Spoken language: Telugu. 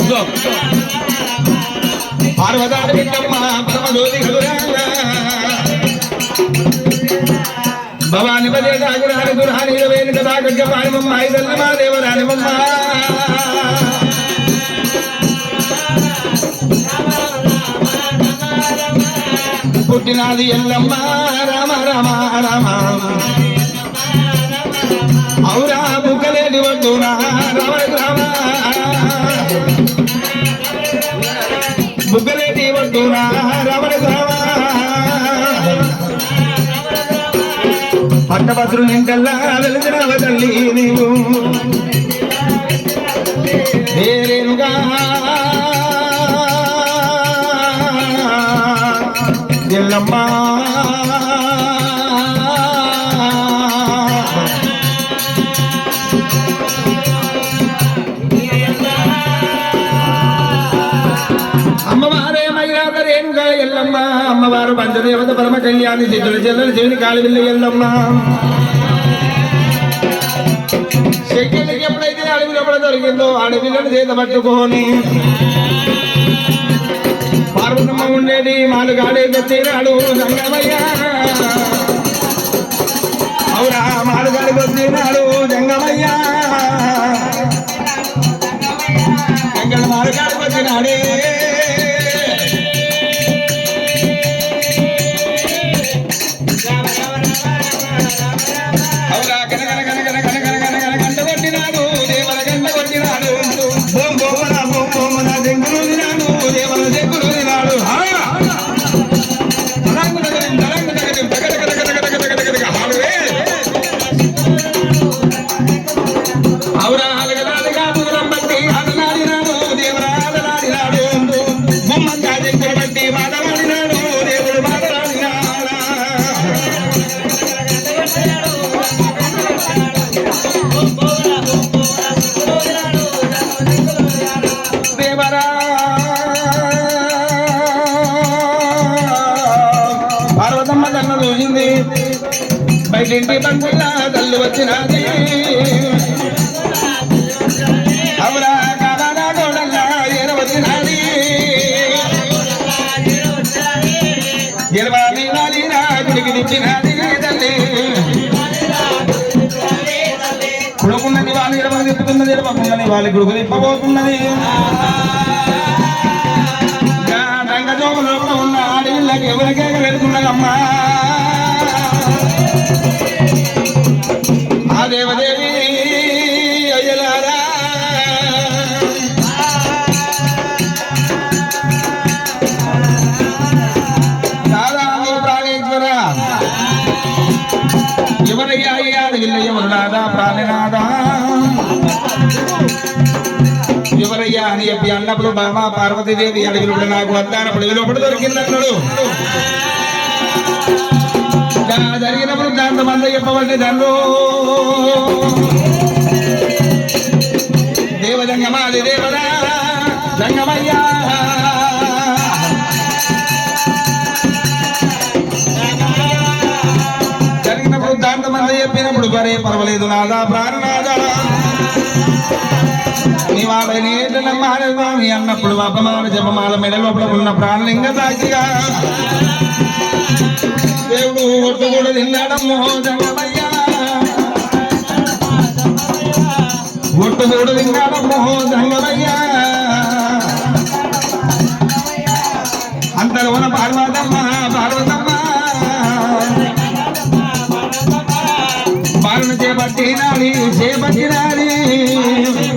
ఇదో. బిడ్డమ్మ పరమజ్యోతి భవాని పదే దాగురాని గురాని వేణు కదా గడ్డపాని మమ్మ ఐదల్ల మా దేవరాని మమ్మ పుట్టినాది ఎల్లమ్మ రామ రామ రామ ఔరా రమణ రామ పట్టభద్రు నింటల్లా వెలుగురావ తల్లి నీవు. వేరేనుగా ఎల్లమ్మా. అమ్మవారు పంచదేవత పరమ కళ్యాణి సిద్ధుల చెల్లెలు చెవిని కాలి వెళ్ళి ఎల్లమ్మ శక్తులకి ఎప్పుడైతే అడవిలో లోపల దొరికిందో అడవిలను చేత పట్టుకొని. పార్వతమ్మ ఉండేది మాలుగాడే వచ్చినాడు జంగమయ్య. అవురా మాలుగాడికి వచ్చినాడు జంగమయ్య. జంగల మాలుగాడికి వచ్చినాడే బయటింటి బంగుల్లా తల్లి వచ్చినది. అవురా కాదా గోడల్లా ఏర వచ్చినది. గెలవాలి నాలినా గుడికి తెచ్చినది తల్లి. కుడుకున్నది వాళ్ళు ఇరవై తిప్పుతున్నది గుడుకు తిప్పబోతున్నది రంగజోగులో ఉన్న ఆడవిళ్ళకి ఎవరికేక వెళ్తున్నదమ్మా ఎల్లవయ్యా అయ్యాడు ఇల్లయ్యములాదా అని చెప్పి అన్నప్పుడు బాబా పార్వతీదేవి అడిగినప్పుడు నాకు వద్దానప్పుడు వీళ్ళప్పుడు దొరికిందన్నాడు జరిగినప్పుడు దాంతో మంది చెప్పబడి దాన్ని దేవదంగమా అది దేవదా రంగమయ్యా దాంతో చెప్పినప్పుడు బరే పర్వాలేదు నాదా ప్రాణనాదా నీ వాళ్ళ నీటి స్వామి అన్నప్పుడు అపమాన జపమాల మెడ లోపల ఉన్న ప్రాణలింగ సాక్షిగా. దేవుడు ఒట్టు కూడా తిన్నాడమ్మో జంగమయ్యా ఒట్టు కూడా తిన్నాడమ్మో జంగమయ్యా అంతలోన పార్వతమ్మ పార్వతమ్మ પટીનાળી છે બજરાળી